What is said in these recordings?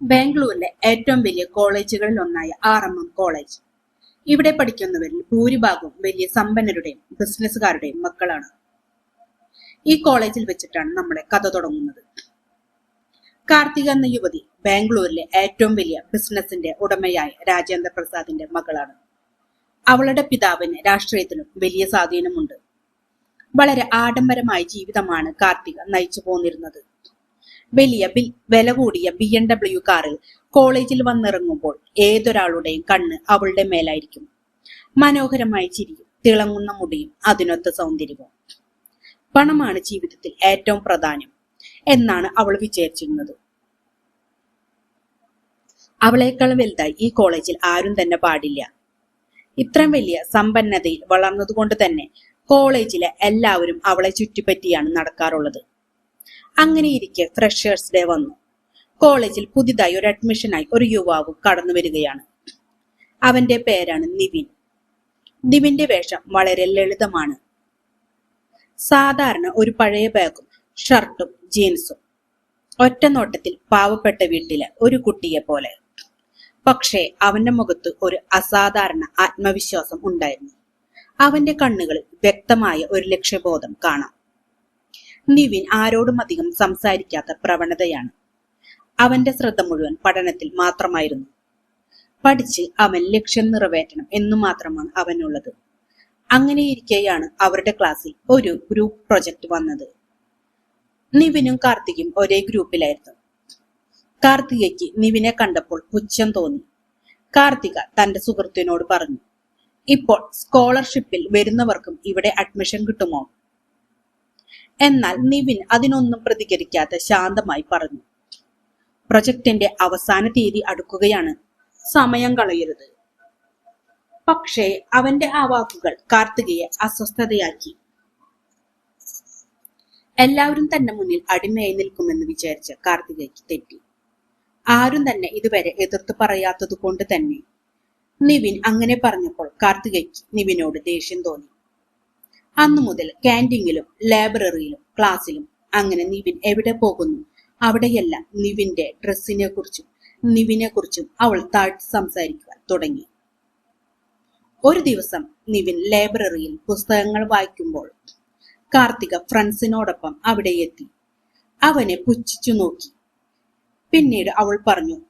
ബാംഗ്ലൂരിലെ ഏറ്റവും വലിയ കോളേജുകളിൽ ഒന്നായ ആർ എം എം കോളേജ്. ഇവിടെ പഠിക്കുന്നവരിൽ ഭൂരിഭാഗവും വലിയ സമ്പന്നരുടെയും ബിസിനസ്സുകാരുടെയും മക്കളാണ്. ഈ കോളേജിൽ വെച്ചിട്ടാണ് നമ്മുടെ കഥ തുടങ്ങുന്നത്. കാർത്തിക എന്ന യുവതി ബാംഗ്ലൂരിലെ ഏറ്റവും വലിയ ബിസിനസിന്റെ ഉടമയായ രാജേന്ദ്ര പ്രസാദിന്റെ മകളാണ്. അവളുടെ പിതാവിന് രാഷ്ട്രീയത്തിലും വലിയ സ്വാധീനമുണ്ട്. വളരെ ആഡംബരമായ ജീവിതമാണ് കാർത്തിക നയിച്ചു പോന്നിരുന്നത്. വലിയ വില കൂടിയ ബി എം ഡബ്ല്യു കാറിൽ കോളേജിൽ വന്നിറങ്ങുമ്പോൾ ഏതൊരാളുടെയും കണ്ണ് അവളുടെ മേലായിരിക്കും. മനോഹരമായി ചിരിയും തിളങ്ങുന്ന മുടിയും അതിനൊത്ത സൗന്ദര്യവും. പണമാണ് ജീവിതത്തിൽ ഏറ്റവും പ്രധാനം എന്നാണ് അവൾ വിചാരിച്ചിരുന്നത്. അവളേക്കാൾ വലുതായി ഈ കോളേജിൽ ആരും തന്നെ പാടില്ല. ഇത്രയും വലിയ സമ്പന്നതയിൽ വളർന്നതുകൊണ്ട് തന്നെ കോളേജിലെ എല്ലാവരും അവളെ ചുറ്റിപ്പറ്റിയാണ് നടക്കാറുള്ളത്. അങ്ങനെയിരിക്കെ ഫ്രഷേഴ്സ് ഡേ വന്നു. കോളേജിൽ പുതിയതായി ഒരു അഡ്മിഷനായി ഒരു യുവാവ് കടന്നു വരികയാണ്. അവന്റെ പേരാണ് നിവിൻ. നിവിന്റെ വേഷം വളരെ ലളിതമാണ്. സാധാരണ ഒരു പഴയ ബാഗും ഷർട്ടും ജീൻസും ഒറ്റ നോട്ടത്തിൽ പാവപ്പെട്ട വീട്ടിലെ ഒരു കുട്ടിയെ പോലെ. പക്ഷേ അവന്റെ മുഖത്ത് ഒരു അസാധാരണ ആത്മവിശ്വാസം ഉണ്ടായിരുന്നു. അവന്റെ കണ്ണുകളിൽ വ്യക്തമായ ഒരു ലക്ഷ്യബോധം കാണാം. നിവിൻ ആരോടും അധികം സംസാരിക്കാത്ത പ്രവണതയാണ്. അവന്റെ ശ്രദ്ധ മുഴുവൻ പഠനത്തിൽ മാത്രമായിരുന്നു. പഠിച്ച് അവൻ ലക്ഷ്യം നിറവേറ്റണം എന്നു മാത്രമാണ് അവനുള്ളത്. അങ്ങനെയിരിക്കെയാണ് അവരുടെ ക്ലാസ്സിൽ ഒരു ഗ്രൂപ്പ് പ്രൊജക്ട് വന്നത്. നിവിനും കാർത്തികയും ഒരേ ഗ്രൂപ്പിലായിരുന്നു. കാർത്തികയ്ക്ക് നിവിനെ കണ്ടപ്പോൾ പുച്ഛം തോന്നി. കാർത്തിക തന്റെ സുഹൃത്തിനോട് പറഞ്ഞു ഇപ്പോൾ സ്കോളർഷിപ്പിൽ വരുന്നവർക്കും ഇവിടെ അഡ്മിഷൻ കിട്ടുമോ? എന്നാൽ നിവിൻ അതിനൊന്നും പ്രതികരിക്കാതെ ശാന്തമായി പറഞ്ഞു. പ്രൊജക്ടിന്റെ അവസാന തീയതി അടുക്കുകയാണ്. സമയം കളയരുത്. പക്ഷേ അവന്റെ ആ വാക്കുകൾ കാർത്തികയെ അസ്വസ്ഥതയാക്കി. എല്ലാവരും തന്റെ മുന്നിൽ അടിമയായി നിൽക്കുമെന്ന് വിചാരിച്ച കാർത്തികയ്ക്ക് തെറ്റി. ആരും തന്നെ ഇതുവരെ എതിർത്ത് പറയാത്തത് കൊണ്ട് തന്നെ. നിവിൻ അങ്ങനെ പറഞ്ഞപ്പോൾ കാർത്തികയ്ക്ക് നിവിനോട് ദേഷ്യം തോന്നി. അന്നു മുതൽ ക്യാന്റീനിലും ലൈബ്രറിയിലും ക്ലാസ്സിലും അങ്ങനെ നിവിൻ എവിടെ പോകുന്നു? അവിടെയെല്ലാം നിവിന്റെ ഡ്രസ്സിനെ കുറിച്ചും നിവിനെ കുറിച്ചും അവൾ താഴ്ത്തി സംസാരിക്കുവാൻ തുടങ്ങി. ഒരു ദിവസം നിവിൻ ലൈബ്രറിയിൽ പുസ്തകങ്ങൾ വായിക്കുമ്പോൾ കാർത്തിക ഫ്രണ്ട്സിനോടൊപ്പം അവിടെ എത്തി. അവനെ പുച്ഛിച്ചു നോക്കി. പിന്നീട് അവൾ പറഞ്ഞു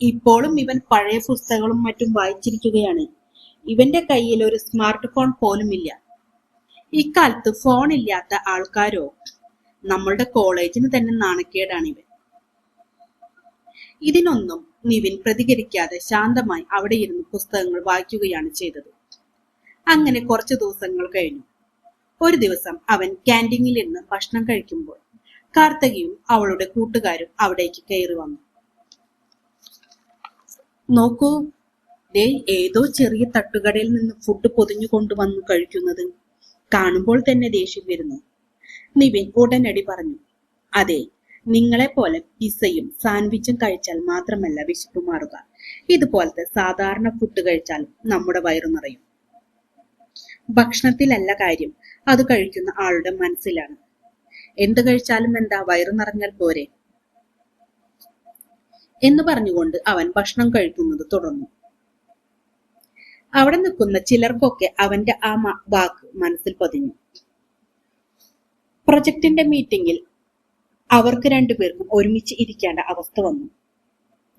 ഇപ്പോഴും ഇവൻ പഴയ പുസ്തകങ്ങളും മറ്റും വായിച്ചിരിക്കുകയാണ്. ഇവന്റെ കയ്യിൽ ഒരു സ്മാർട്ട് ഫോൺ പോലുമില്ല ഇക്കാലത്ത് ഫോൺ ഇല്ലാത്ത ആൾക്കാരോ? നമ്മളുടെ കോളേജിന് തന്നെ നാണക്കേടാണ് ഇവൻ. ഇതിനൊന്നും നിവിൻ പ്രതികരിക്കാതെ ശാന്തമായി അവിടെ ഇരുന്ന് പുസ്തകങ്ങൾ വായിക്കുകയാണ് ചെയ്തത്. അങ്ങനെ കുറച്ചു ദിവസങ്ങൾ കഴിഞ്ഞു. ഒരു ദിവസം അവൻ ക്യാന്റീനിൽ ഇരുന്ന് ഭക്ഷണം കഴിക്കുമ്പോൾ കാർത്തകിയും അവളുടെ കൂട്ടുകാരും അവിടേക്ക് കയറി വന്നു. നോക്കൂ ദേ ഏതോ ചെറിയ തട്ടുകടയിൽ നിന്ന് ഫുഡ് പൊതിഞ്ഞു കൊണ്ടുവന്നു കഴിക്കുന്നത് കാണുമ്പോൾ തന്നെ ദേഷ്യം വരുന്നു. നിവിൻ ഉടനടി പറഞ്ഞു അതെ നിങ്ങളെ പോലെ പിസയും സാൻഡ്വിച്ചും കഴിച്ചാൽ മാത്രമല്ല വിശപ്പ് മാറുക. ഇതുപോലത്തെ സാധാരണ ഫുഡ് കഴിച്ചാൽ നമ്മുടെ വയറു നിറയും. ഭക്ഷണത്തിലല്ല കാര്യം അത് കഴിക്കുന്ന ആളുടെ മനസ്സിലാണ്. എന്ത് കഴിച്ചാലും എന്താ വയറു നിറഞ്ഞാൽ പോരെ? എന്ന് പറഞ്ഞുകൊണ്ട് അവൻ ഭക്ഷണം കഴിക്കുന്നത് തുടർന്നു. അവിടെ നിൽക്കുന്ന ചിലർക്കൊക്കെ അവന്റെ ആ വാക്ക് മനസ്സിൽ പതിഞ്ഞു. പ്രൊജക്ടിന്റെ മീറ്റിംഗിൽ അവർക്ക് രണ്ടുപേർക്കും ഒരുമിച്ച് ഇരിക്കേണ്ട അവസ്ഥ വന്നു.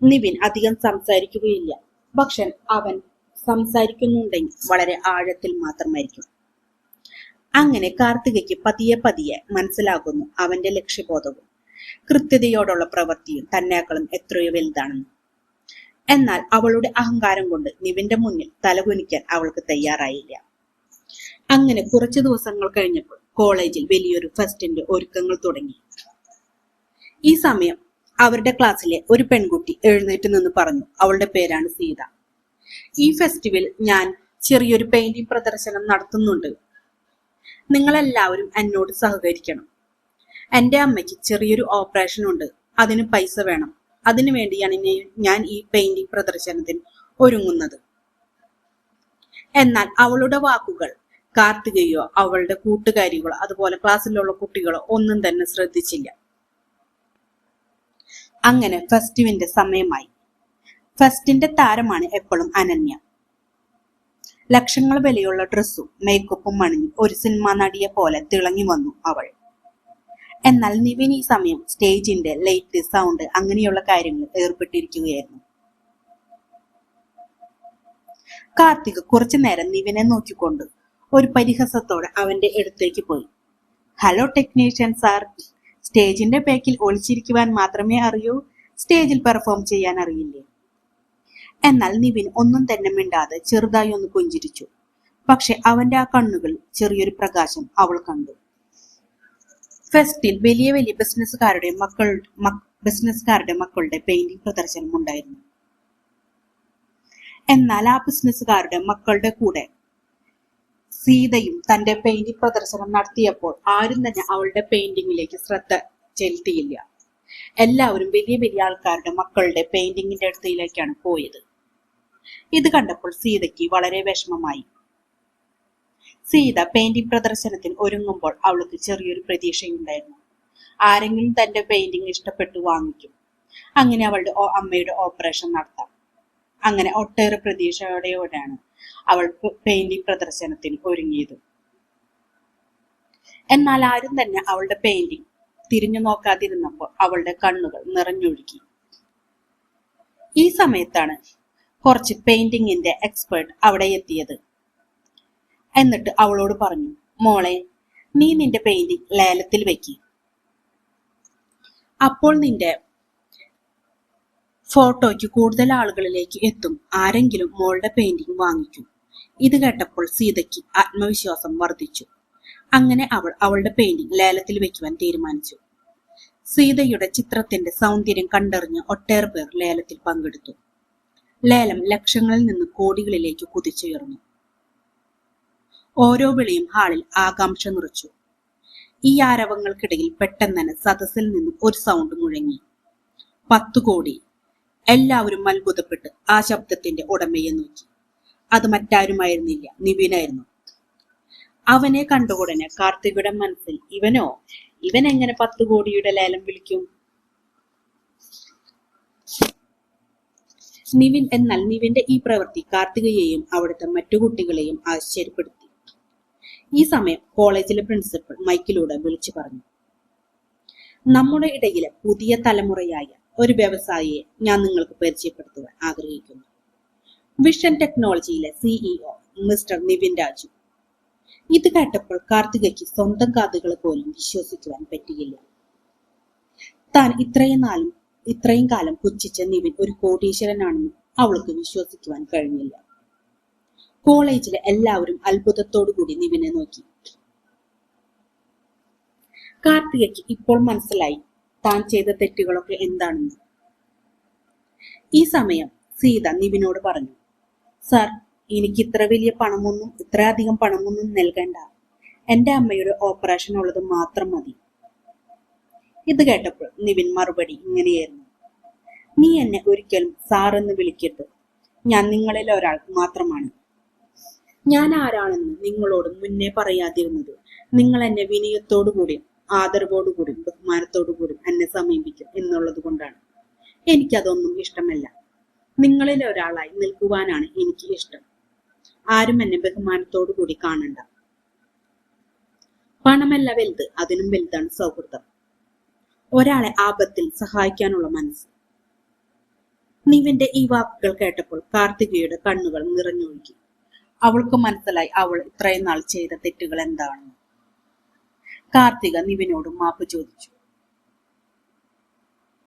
നിവിൻ അധികം സംസാരിക്കുകയില്ല. പക്ഷെ അവൻ സംസാരിക്കുന്നുണ്ടെങ്കിൽ വളരെ ആഴത്തിൽ മാത്രമായിരിക്കും. അങ്ങനെ കാർത്തികയ്ക്ക് പതിയെ പതിയെ മനസ്സിലാകുന്നു അവന്റെ ലക്ഷ്യബോധവും കൃത്യതയോടുള്ള പ്രവൃത്തിയും തന്നേക്കാളും എത്രയോ വലുതാണെന്ന്. എന്നാൽ അവളുടെ അഹങ്കാരം കൊണ്ട് നിവിന്റെ മുന്നിൽ തലകുനിക്കാൻ അവൾക്ക് തയ്യാറായില്ല. അങ്ങനെ കുറച്ചു ദിവസങ്ങൾ കഴിഞ്ഞപ്പോൾ കോളേജിൽ വലിയൊരു ഫെസ്റ്റിന്റെ ഒരുക്കങ്ങൾ തുടങ്ങി. ഈ സമയം അവരുടെ ക്ലാസ്സിലെ ഒരു പെൺകുട്ടി എഴുന്നേറ്റ് നിന്ന് പറഞ്ഞു അവളുടെ പേരാണ് സീത. ഈ ഫെസ്റ്റിവൽ ഞാൻ ചെറിയൊരു പെയിന്റിംഗ് പ്രദർശനം നടത്തുന്നുണ്ട്. നിങ്ങളെല്ലാവരും എന്നോട് സഹകരിക്കണം. എന്റെ അമ്മയ്ക്ക് ചെറിയൊരു ഓപ്പറേഷൻ ഉണ്ട്. അതിന് പൈസ വേണം. അതിനു വേണ്ടിയാണ് ഞാൻ ഈ പെയിന്റിംഗ് പ്രദർശനത്തിന് ഒരുങ്ങുന്നത്. എന്നാൽ അവളുടെ വാക്കുകൾ കാർത്തികയോ അവളുടെ കൂട്ടുകാരികളോ അതുപോലെ ക്ലാസ്സിലുള്ള കുട്ടികളോ ഒന്നും തന്നെ ശ്രദ്ധിച്ചില്ല. അങ്ങനെ ഫെസ്റ്റിവിന്റെ സമയമായി. ഫെസ്റ്റിന്റെ താരമാണ് എപ്പോഴും അനന്യ. ലക്ഷങ്ങൾ വിലയുള്ള ഡ്രസ്സും മേക്കപ്പും അണിഞ്ഞ് ഒരു സിനിമാ നടിയെ പോലെ തിളങ്ങി വന്നു അവൾ. എന്നാൽ നിവിൻ ഈ സമയം സ്റ്റേജിന്റെ ലൈറ്റ് സൗണ്ട് അങ്ങനെയുള്ള കാര്യങ്ങൾ ഏർപ്പെട്ടിരിക്കുകയായിരുന്നു. കാർത്തിക് കുറച്ചു നേരം നിവിനെ നോക്കിക്കൊണ്ട് ഒരു പരിഹസത്തോടെ അവന്റെ അടുത്തേക്ക് പോയി. ഹലോ ടെക്നീഷ്യൻ സാർ സ്റ്റേജിന്റെ ബാക്കിൽ ഒളിച്ചിരിക്കുവാൻ മാത്രമേ അറിയൂ സ്റ്റേജിൽ പെർഫോം ചെയ്യാൻ അറിയില്ലേ? എന്നാൽ നിവിൻ ഒന്നും തന്നെ മിണ്ടാതെ ചെറുതായി ഒന്ന് പുഞ്ചിരിച്ചു. പക്ഷെ അവന്റെ ആ കണ്ണുകൾ ചെറിയൊരു പ്രകാശം അവൾ കണ്ടു. ഫെസ്റ്റിൽ വലിയ വലിയ ബിസിനസ്സുകാരുടെ മക്കൾ ബിസിനസ്സുകാരുടെ മക്കളുടെ പെയിന്റിംഗ് പ്രദർശനം ഉണ്ടായിരുന്നു. എന്നാൽ ആ ബിസിനസ്സുകാരുടെ മക്കളുടെ കൂടെ സീതയും തന്റെ പെയിന്റിംഗ് പ്രദർശനം നടത്തിയപ്പോൾ ആരും തന്നെ അവളുടെ പെയിന്റിങ്ങിലേക്ക് ശ്രദ്ധ ചെലുത്തിയില്ല. എല്ലാവരും വലിയ വലിയ ആൾക്കാരുടെ മക്കളുടെ പെയിന്റിങ്ങിന്റെ അടുത്തിലേക്കാണ് പോയത്. ഇത് കണ്ടപ്പോൾ സീതയ്ക്ക് വളരെ വിഷമമായി. സീത പെയിന്റിംഗ് പ്രദർശനത്തിൽ ഒരുങ്ങുമ്പോൾ അവൾക്ക് ചെറിയൊരു പ്രതീക്ഷയുണ്ടായിരുന്നു. ആരെങ്കിലും തന്റെ പെയിന്റിംഗ് ഇഷ്ടപ്പെട്ടു വാങ്ങിക്കും. അങ്ങനെ അവളുടെ അമ്മയുടെ ഓപ്പറേഷൻ നടത്താം. അങ്ങനെ ഒട്ടേറെ പ്രതീക്ഷയോടെയോടെയാണ് അവൾ പെയിന്റിംഗ് പ്രദർശനത്തിന് ഒരുങ്ങിയത്. എന്നാൽ ആരും തന്നെ അവളുടെ പെയിന്റിംഗ് തിരിഞ്ഞു നോക്കാതിരുന്നപ്പോൾ അവളുടെ കണ്ണുകൾ നിറഞ്ഞൊഴുകി. ഈ സമയത്താണ് കുറച്ച് പെയിന്റിങ്ങിന്റെ എക്സ്പേർട്ട് അവിടെ എത്തിയത്. എന്നിട്ട് അവളോട് പറഞ്ഞു മോളെ നീ നിന്റെ പെയിന്റിംഗ് ലേലത്തിൽ വെക്കി. അപ്പോൾ നിന്റെ ഫോട്ടോയ്ക്ക് കൂടുതൽ ആളുകളിലേക്ക് എത്തും. ആരെങ്കിലും മോളുടെ പെയിന്റിംഗ് വാങ്ങിക്കും. ഇത് കേട്ടപ്പോൾ സീതയ്ക്ക് ആത്മവിശ്വാസം വർദ്ധിച്ചു. അങ്ങനെ അവൾ അവളുടെ പെയിന്റിംഗ് ലേലത്തിൽ വെക്കുവാൻ തീരുമാനിച്ചു. സീതയുടെ ചിത്രത്തിന്റെ സൗന്ദര്യം കണ്ടറിഞ്ഞ് ഒട്ടേറെ പേർ ലേലത്തിൽ പങ്കെടുത്തു. ലേലം ലക്ഷങ്ങളിൽ നിന്ന് കോടികളിലേക്ക് കുതിച്ചുയർന്നു. ഓരോ വിളിയും ഹാളിൽ ആകാംക്ഷ നിറച്ചു. ഈ ആരവങ്ങൾക്കിടയിൽ പെട്ടെന്ന് സദസ്സിൽ നിന്നും ഒരു സൗണ്ട് മുഴങ്ങി. പത്തു കോടി. എല്ലാവരും അത്ഭുതപ്പെട്ട് ആ ശബ്ദത്തിന്റെ ഉടമയെ നോക്കി. അത് മറ്റാരുമായിരുന്നില്ല. നിവിനായിരുന്നു. അവനെ കണ്ടുകൂടനെ കാർത്തികയുടെ മനസ്സിൽ ഇവനോ? ഇവൻ എങ്ങനെ പത്ത് കോടിയുടെ ലേലം വിളിക്കും? നിവിൻ എന്നാൽ നിവിന്റെ ഈ പ്രവൃത്തി കാർത്തികയെയും അവിടുത്തെ മറ്റു കുട്ടികളെയും ആശ്ചര്യപ്പെടുത്തി. ഈ സമയം കോളേജിലെ പ്രിൻസിപ്പൽ മൈക്കിലൂടെ വിളിച്ചു പറഞ്ഞു. നമ്മുടെ ഇടയിലെ പുതിയ തലമുറയായ ഒരു വ്യവസായിയെ ഞാൻ നിങ്ങൾക്ക് പരിചയപ്പെടുത്തുവാൻ ആഗ്രഹിക്കുന്നു. വിഷൻ ടെക്നോളജിയിലെ സിഇഒ മിസ്റ്റർ നിവിൻ രാജു. ഇത് കേട്ടപ്പോൾ കാർത്തികയ്ക്ക് സ്വന്തം കാതുകൾ പോലും വിശ്വസിക്കുവാൻ പറ്റിയില്ല. താൻ ഇത്രയും നാളും ഇത്രയും കാലം പുച്ഛിച്ച നിവിൻ ഒരു കോടീശ്വരനാണെന്ന് അവൾക്ക് വിശ്വസിക്കുവാൻ കഴിഞ്ഞില്ല. കോളേജിലെ എല്ലാവരും അത്ഭുതത്തോടു കൂടി നിവിനെ നോക്കി. കാർത്തികയ്ക്ക് ഇപ്പോൾ മനസ്സിലായി താൻ ചെയ്ത തെറ്റുകളൊക്കെ എന്താണെന്ന്. ഈ സമയം സീത നിവിനോട് പറഞ്ഞു സാർ എനിക്ക് ഇത്ര വലിയ പണമൊന്നും ഇത്രയധികം പണമൊന്നും നൽകണ്ട. എന്റെ അമ്മയുടെ ഓപ്പറേഷൻ ഉള്ളത് മാത്രം മതി. ഇത് കേട്ടപ്പോൾ നിവിൻ മറുപടി ഇങ്ങനെയായിരുന്നു നീ എന്നെ ഒരിക്കലും സാർ എന്ന് വിളിക്കരുത്. ഞാൻ നിങ്ങളിൽ ഒരാൾ മാത്രമാണ്. ഞാൻ ആരാണെന്ന് നിങ്ങളോട് മുന്നേ പറയാതിരുന്നത്. നിങ്ങൾ എന്നെ വിനയത്തോടുകൂടിയും ആദരവോടുകൂടിയും ബഹുമാനത്തോടുകൂടിയും എന്നെ സമീപിക്കും എന്നുള്ളത് കൊണ്ടാണ്. എനിക്കതൊന്നും ഇഷ്ടമല്ല. നിങ്ങളിൽ ഒരാളായി നിൽക്കുവാനാണ് എനിക്ക് ഇഷ്ടം. ആരും എന്നെ ബഹുമാനത്തോടു കൂടി കാണണ്ട. പണമല്ല വലുത് അതിനും വലുതാണ് സൗഹൃദം. ഒരാളെ ആപത്തിൽ സഹായിക്കാനുള്ള മനസ്സ്. നിവിന്റെ ഈ വാക്കുകൾ കേട്ടപ്പോൾ കാർത്തികയുടെ കണ്ണുകൾ നിറഞ്ഞൊഴുകി. അവൾക്ക് മനസ്സിലായി അവൾ ഇത്രയും നാൾ ചെയ്ത തെറ്റുകൾ എന്താണെന്ന് കാർത്തിക നിവിനോട് മാപ്പ് ചോദിച്ചു.